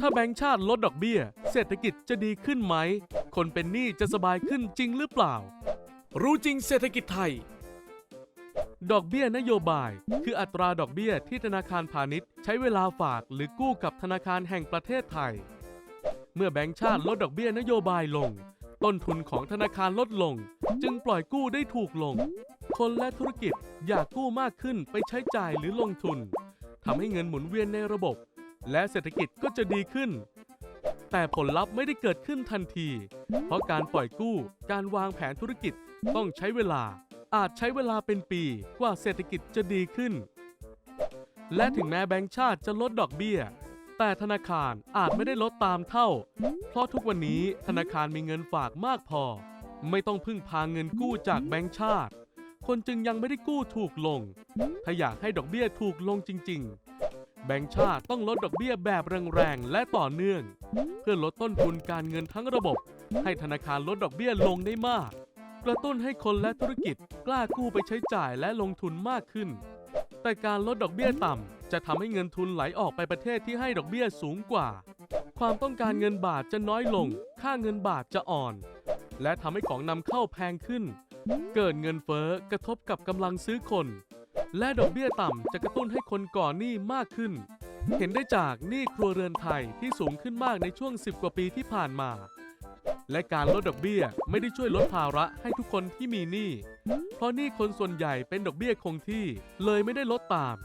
ถ้าแบงก์ชาติลดดอกเบี้ย เศรษฐกิจจะดีขึ้นไหม คนเป็นหนี้จะสบายขึ้นจริงหรือเปล่า รู้จริงเศรษฐกิจไทย ดอกเบี้ยนโยบาย คืออัตราดอกเบี้ยที่ธนาคารพาณิชย์ ใช้เวลาฝากหรือกู้กับธนาคารแห่งประเทศไทย เมื่อแบงก์ชาติลดดอกเบี้ยนโยบายลง ต้นทุนของธนาคารลดลง จึงปล่อยกู้ได้ถูกลง คนและธุรกิจอยากกู้มากขึ้นไปใช้จ่ายหรือลงทุนทำให้เงินหมุนเวียนในระบบ และเศรษฐกิจก็จะดีขึ้น แต่ผลลัพธ์ไม่ได้เกิดขึ้นทันที เพราะการปล่อยกู้ การวางแผนธุรกิจต้องใช้เวลา อาจใช้เวลาเป็นปีกว่าเศรษฐกิจจะดีขึ้น และถึงแม้แบงก์ชาติจะลดดอกเบี้ย แต่ธนาคารอาจไม่ได้ลดตามเท่า เพราะทุกวันนี้ธนาคารมีเงินฝากมากพอ ไม่ต้องพึ่งพาเงินกู้จากแบงก์ชาติ คนจึงยังไม่ได้กู้ถูกลง ถ้าอยากให้ดอกเบี้ยถูกลงจริง ๆ แบงก์ชาติต้องลดดอกเบี้ยแบบแรงๆและต่อเนื่อง เพื่อลดต้นทุนการเงินทั้งระบบ ให้ธนาคารลดดอกเบี้ยลงได้มาก กระตุ้นให้คนและธุรกิจกล้ากู้ไปใช้จ่ายและลงทุนมากขึ้น แต่การลดดอกเบี้ยต่ำจะทำให้เงินทุนไหลออกไปประเทศที่ให้ดอกเบี้ยสูงกว่า ความต้องการเงินบาทจะน้อยลง ค่าเงินบาทจะอ่อน และทำให้ของนำเข้าแพงขึ้น เกิดเงินเฟ้อกระทบกับกำลังซื้อคน และดอกเบี้ยต่ำจะกระตุ้นให้คนก่อหนี้มากขึ้น เห็นได้จากหนี้ครัวเรือนไทยที่สูงขึ้นมากในช่วง 10 กว่าปีที่ผ่านมา และการลดดอกเบี้ยไม่ได้ช่วยลดภาระให้ทุกคนที่มีหนี้ เพราะหนี้คนส่วนใหญ่เป็นดอกเบี้ยคงที่เลยไม่ได้ลดตาม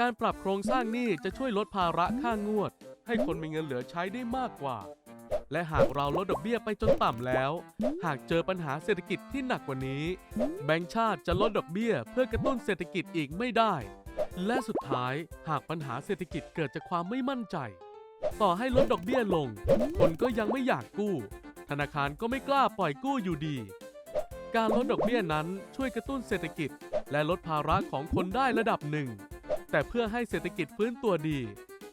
การปรับโครงสร้างหนี้จะช่วยลดภาระค่างวด ให้คนมีเงินเหลือใช้ได้มากกว่า และหากเราลดดอกเบี้ยไปจนต่ำแล้ว หากเจอปัญหาเศรษฐกิจที่หนักกว่านี้ แบงก์ชาติจะลดดอกเบี้ยเพื่อกระตุ้นเศรษฐกิจอีกไม่ได้ และสุดท้ายหากปัญหาเศรษฐกิจเกิดจากความไม่มั่นใจ ต่อให้ลดดอกเบี้ยลง คนก็ยังไม่อยากกู้ ธนาคารก็ไม่กล้าปล่อยกู้อยู่ดี การลดดอกเบี้ยนั้นช่วยกระตุ้นเศรษฐกิจ และลดภาระของคนได้ระดับหนึ่ง แต่เพื่อให้เศรษฐกิจฟื้นตัวดี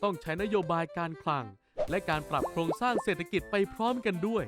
ต้องใช้นโยบายการคลัง และการปรับโครงสร้างเศรษฐกิจไปพร้อมกันด้วย